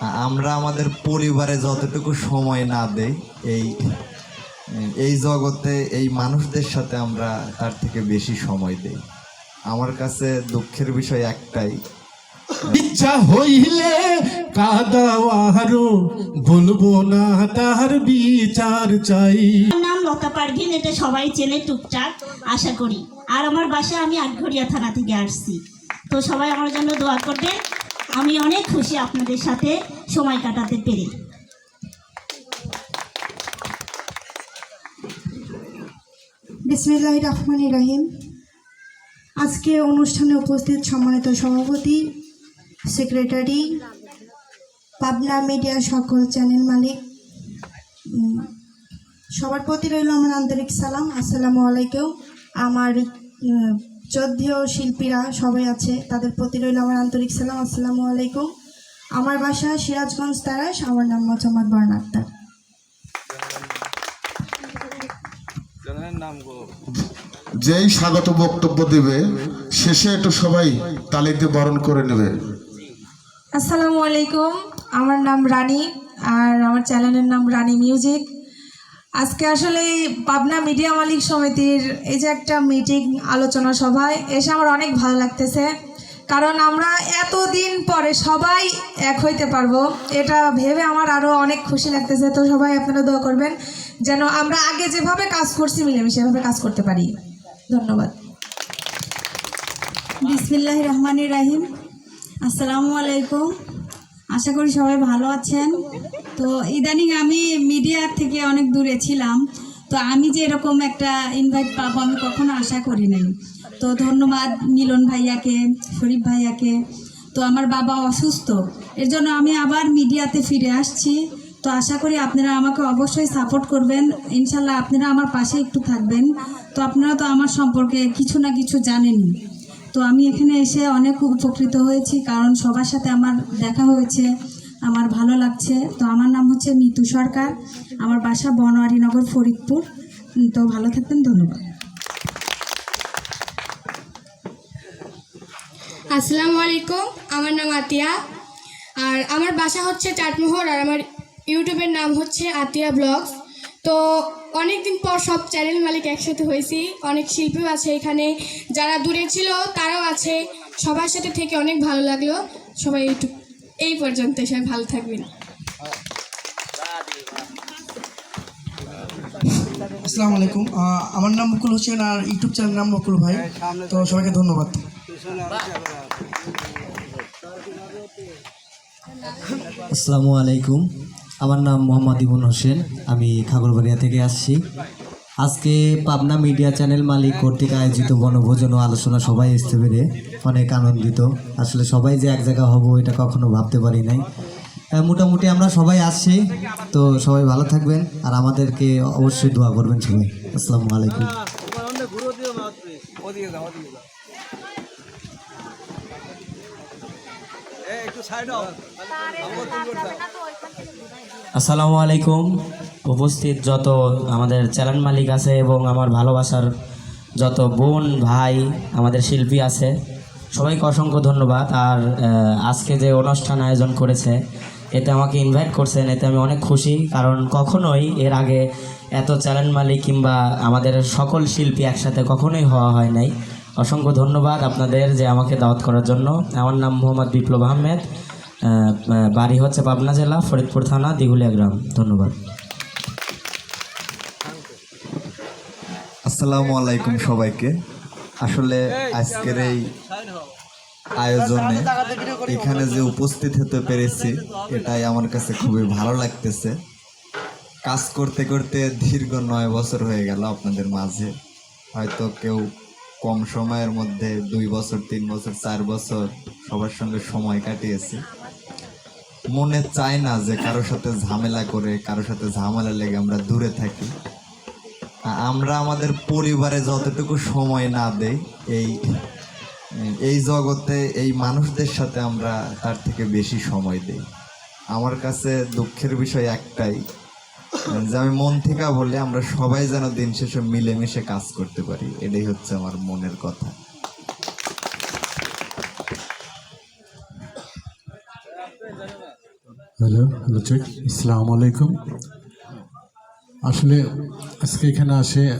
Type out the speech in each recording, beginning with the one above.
আমরা আমাদের পরিবারে যতটুকু সময় না দেই এই এই জগতে এই মানুষদের সাথে আমরা তার থেকে বেশি সময় দেই। আমার কাছে দুঃখের বিষয় একটাই। ইচ্ছা হইলে কাদাওয়ারো বলব না তার বিচার চাই। আমার নাম লতা পারভিন এটা সবাই চেনে টুকটাক আশা করি। আর আমার বাসা আমি আটঘরিয়া থানা থেকে আসছি। তো সবাই আমার জন্য দোয়া করবেন। আমি অনেক খুশি আপনাদের সাথে সময় কাটাতে পেরে। বিসমিল্লাহ রহমান রহিম। আজকে অনুষ্ঠানে উপস্থিত সম্মানিত সভাপতি, সেক্রেটারি, পাবনা মিডিয়া সকল চ্যানেল মালিক সবার প্রতি রইল আমার আন্তরিক সালাম। আসসালামু আলাইকুম। আমার শ্রদ্ধেয় শিল্পীরা সবাই আছে তাদের প্রতি রইল আমার আন্তরিক সালাম আসসালামু আলাইকুম। আমার বাসা সিরাজগঞ্জ তারাস আমার নাম মোহাম্মদ বর্ণ আক্তার। যেই স্বাগত বক্তব্য দিবে শেষে একটু সবাই তালি দিয়ে বরণ করে নেবে। আসসালামু আলাইকুম আমার নাম রানী আর আমার চ্যানেলের নাম রানী মিউজিক। আজকে আসলে পাবনা মিডিয়া মালিক সমিতির এই যে একটা মিটিং আলোচনা সভায় এসে আমার অনেক ভালো লাগতেছে। কারণ আমরা এতদিন পরে সবাই এক হইতে পারব, এটা ভেবে আমার আরও অনেক খুশি লাগতেছে। তো সবাই আপনারা দোয়া করবেন যেন আমরা আগে যেভাবে কাজ করছি, মিলেমিশে সেভাবে কাজ করতে পারি। ধন্যবাদ। বিসমিল্লাহ রহমান রাহিম। আসসালামু আলাইকুম। আশা করি সবাই ভালো আছেন। তো ইদানিং আমি মিডিয়ার থেকে অনেক দূরে ছিলাম। তো আমি যে এরকম একটা ইনভাইট পাবো আমি কখনো আশা করি নাই। তো ধন্যবাদ মিলন ভাইয়াকে শরীফ ভাইয়াকে। তো আমার বাবা অসুস্থ। এর জন্য আমি আবার মিডিয়াতে ফিরে আসছি। তো আশা করি আপনারা আমাকে অবশ্যই সাপোর্ট করবেন। ইনশাল্লাহ আপনারা আমার পাশে একটু থাকবেন। তো আপনারা তো আমার সম্পর্কে কিছু না কিছু জানেনই। তো আমি এখানে এসে অনেক উপকৃত হয়েছি, কারণ সবার সাথে আমার দেখা হয়েছে, আমার ভালো লাগছে। তো আমার নাম হচ্ছে মিতু সরকার, আমার বাসা বনোয়ারিনগর ফরিদপুর। তো ভালো থাকবেন, ধন্যবাদ। আসসালামু আলাইকুম, আমার নাম আতিয়া, আর আমার বাসা হচ্ছে চাটমোহর, আর আমার ইউটিউবের নাম হচ্ছে আতিয়া ব্লগস। তো অনেক দিন পর সব চ্যানেল মালিক একসাথে হয়েছি। অনেক শিল্পীও আছে এখানে। যারা দূরে ছিল তারাও আছে। সবার সাথে থেকে অনেক ভালো লাগল। সবাই ইউটিউব এই পর্যন্ত সবাই ভালো থাকবেন। আসসালামু আলাইকুম। আমার নাম মুকুল হোসেন আর ইউটিউব চ্যানেল নাম মুকুল ভাই। তো সবাইকে ধন্যবাদ। আসসালামু আলাইকুম। আমার নাম মোহাম্মদ ইবুল হোসেন আমি খাগড়বাড়িয়া থেকে আসছি। আজকে পাবনা মিডিয়া চ্যানেল মালিক কর্তৃক আয়োজিত বনভোজন ও আলোচনা সবাই আসতে পেরে অনেক আনন্দিত। আসলে সবাই যে এক জায়গা হব এটা কখনো ভাবতে পারি নাই। মোটামুটি আমরা সবাই আসছি তো সবাই ভালো থাকবেন আর আমাদেরকে অবশ্যই দোয়া করবেন সবাই। আসসালামু আলাইকুম। আসসালামু আলাইকুম। উপস্থিত যত আমাদের চ্যানেল মালিক আছে এবং আমার ভালোবাসার যত বোন ভাই আমাদের শিল্পী আছে সবাইকে অসংখ্য ধন্যবাদ। আর আজকে যে অনুষ্ঠান আয়োজন করেছে এতে আমাকে ইনভাইট করছেন এতে আমি অনেক খুশি। কারণ কখনোই এর আগে এত চ্যানেল মালিক কিংবা আমাদের সকল শিল্পী একসাথে কখনোই হওয়া হয় নাই। অসংখ্য ধন্যবাদ আপনাদের যে আমাকে দাওয়াত করার জন্য। আমার নাম মোহাম্মদ বিপ্লব আহমেদ। আহ, আহ, বাড়ি হচ্ছে পাবনা জেলা, ফরিদপুর থানা, দিঘুলিয়া গ্রাম। ধন্যবাদ। আসসালামু আলাইকুম সবাইকে। আসলে আজকের এই আয়োজনে এখানে যে উপস্থিত হতে পেরেছি, এটাই আমার কাছে খুবই ভালো লাগতেছে। কাজ করতে করতে দীর্ঘ নয় বছর হয়ে গেল আপনাদের মাঝে। হয়তো কেউ কম সময়ের মধ্যে দুই বছর, তিন বছর, চার বছর সবার সঙ্গে সময় কাটিয়েছি। মনে চায় না যে কারোর সাথে ঝামেলা করে, কারোর সাথে ঝামেলা লেগে আমরা দূরে থাকি। আমরা আমাদের পরিবারে যতটুকু সময় না দেই, এই এই জগতে এই মানুষদের সাথে আমরা তার থেকে বেশি সময় দেই। আমার কাছে দুঃখের বিষয় একটাই, যে আমি মন থেকে বলি, আমরা সবাই যেন দিন শেষে মিলেমিশে কাজ করতে পারি। এটাই হচ্ছে আমার মনের কথা। হ্যালো হ্যালো চেক ইসলাম আলাইকুম আসলে আজকে এখানে আসে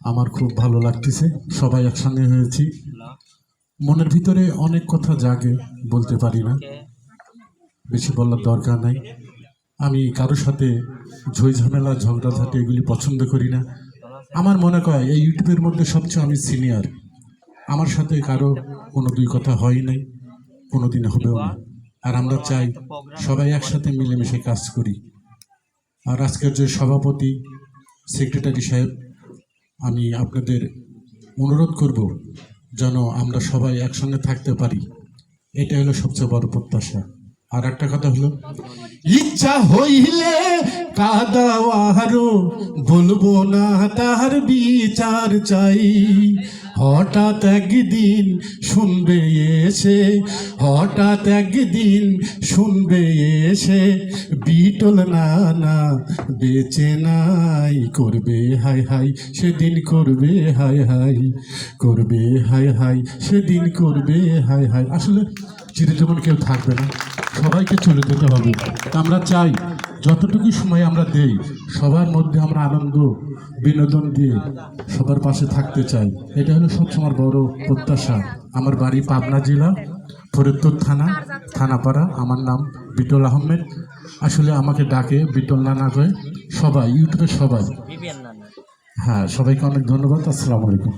আমার খুব ভালো লাগতেছে। সবাই একসঙ্গে হয়েছি। মনের ভিতরে অনেক কথা জাগে, বলতে পারি না। বেশি বলার দরকার নাই। আমি কারোর সাথে ঝই ঝামেলা, ঝগড়াঝাটি এগুলি পছন্দ করি না। আমার মনে হয় এই ইউটিউবের মধ্যে সবচেয়ে আমি সিনিয়র। আমার সাথে কারও কোনো দুই কথা হয় নাই। কোনো দিন হবেও না। আর আমরা চাই সবাই একসাথে মিলেমিশে কাজ করি। আর আজকের যে সভাপতি সেক্রেটারি সাহেব আমি আপনাদের অনুরোধ করব যেন আমরা সবাই একসঙ্গে থাকতে পারি। এটা হলো সবচেয়ে বড় প্রত্যাশা। আর একটা কথা হলো, ইচ্ছা হইলে কাদাওয়ারো বলব না তার বিচার চাই। হঠাৎ একদিন শুনবে এসে, হঠাৎ একদিন শুনবে এসে, বিটল না না বেঁচে নাই, করবে হাই হাই সেদিন করবে হাই হাই করবে হাই হাই সেদিন করবে হাই হাই আসলে চিরজীবন কেউ থাকবে না। সবাইকে চলে যেতে হবে। তা আমরা চাই যতটুকু সময় আমরা দেই সবার মধ্যে আমরা আনন্দ বিনোদন দিয়ে সবার পাশে থাকতে চাই। এটা হলো সবসময় বড় প্রত্যাশা। আমার বাড়ি পাবনা জেলা ফরিদপুর থানা থানাপাড়া। আমার নাম বিটল আহমেদ। আসলে আমাকে ডাকে বিটল নানা কয়ে সবাই ইউটিউবে সবাই। হ্যাঁ সবাইকে অনেক ধন্যবাদ। আসসালামু আলাইকুম।